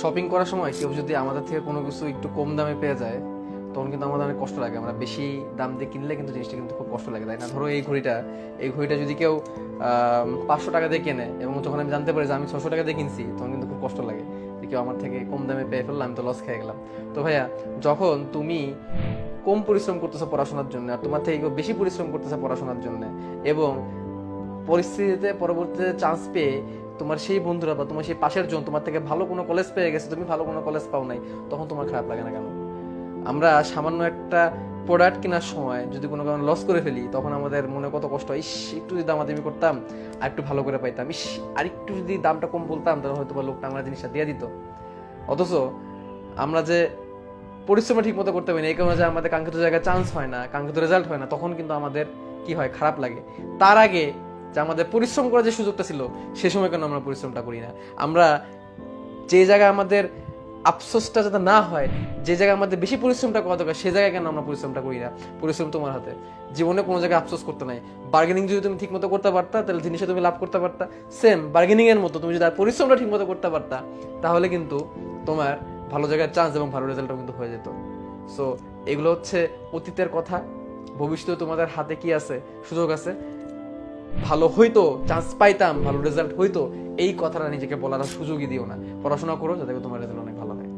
Shopping করার সময় কেউ যদি আমাদের থেকে কোনো কিছু একটু কম দামে পেয়ে যায়, তখন কিন্তু আমাদের অনেক কষ্ট লাগে। আমরা বেশি দাম দিয়ে কিনলে কিন্তু জিনিসটা কিন্তু খুব কষ্ট লাগে, তাই না? ধরো এই ঘড়িটা এই ঘড়িটা যদি কেউ পাঁচশো টাকা দিয়ে কেনে এবং যখন আমি জানতে পারি যে আমি ছশো টাকা দিয়ে কিনছি, তখন কিন্তু খুব কষ্ট লাগে। যে কেউ আমার থেকে কম দামে পেয়ে ফেললাম আমি তো লস খেয়ে গেলাম। তো ভাইয়া, যখন তুমি কম পরিশ্রম করতেছো পড়াশোনার জন্য আর তোমার থেকে বেশি পরিশ্রম করতেছে পড়াশোনার জন্য এবং পরিস্থিতিতে পরবর্তীতে চান্স পেয়ে তোমার সেই বন্ধুরা বা তোমার সেই পাশের জন তোমার থেকে ভালো কোনো কলেজ পেয়ে গেছে, তুমি ভালো কোনো কলেজ পাও নাই, তখন তোমার খারাপ লাগে না কেন? আমরা সামান্য একটা প্রোডাক্ট কেনার সময় যদি কোনো কারণে লস করে ফেলি, তখন আমাদের মনে কত কষ্ট হয় ইস, একটু যদি দামাদামি করতাম, আর একটু ভালো করে পাইতাম, ইস, আর একটু যদি দামটা কম বলতাম, তাহলে হয়তো বা লোকটা আমরা জিনিসটা দিয়ে দিত। অথচ আমরা যে পরিশ্রম ঠিক মতো করতে পারি না, এই কারণে যে আমাদের কাঙ্ক্ষিত জায়গায় চান্স হয় না, কাঙ্ক্ষিত রেজাল্ট হয় না, তখন কিন্তু আমাদের কি হয়, খারাপ লাগে। তার আগে যে আমাদের পরিশ্রম করার যে সুযোগটা ছিল, সে সময় কেন আমরা পরিশ্রমটা করি না? আমরা যে জায়গায় আমাদের আফসোসটা যাতে না হয়, যে জায়গায় আমাদের বেশি পরিশ্রমটা করা দরকার, সে জায়গায় কেন আমরা পরিশ্রমটা করি না? পরিশ্রম তোমার হাতে। জীবনে কোনো জায়গায় আফসোস করতে নাই। বার্গেনিং যদি তুমি ঠিক মতো করতে পারতা, তাহলে জিনিসটা তুমি লাভ করতে পারতা। সেম বার্গেনিং এর মতো তুমি যদি আর পরিশ্রমটা ঠিক মতো করতে পারতা, তাহলে কিন্তু তোমার ভালো জায়গায় চান্স এবং ভালো রেজাল্টও কিন্তু হয়ে যেত। সো এগুলো হচ্ছে অতীতের কথা। ভবিষ্যতে তোমাদের হাতে কি আছে? সুযোগ আছে? ভালো হইতো চান্স পাইতাম, ভালো রেজাল্ট হইতো, এই কথাটা নিজেকে বলার সুযোগই দিও না। পড়াশোনা করো, যাতে তোমার রেজাল্ট অনেক ভালো হয়।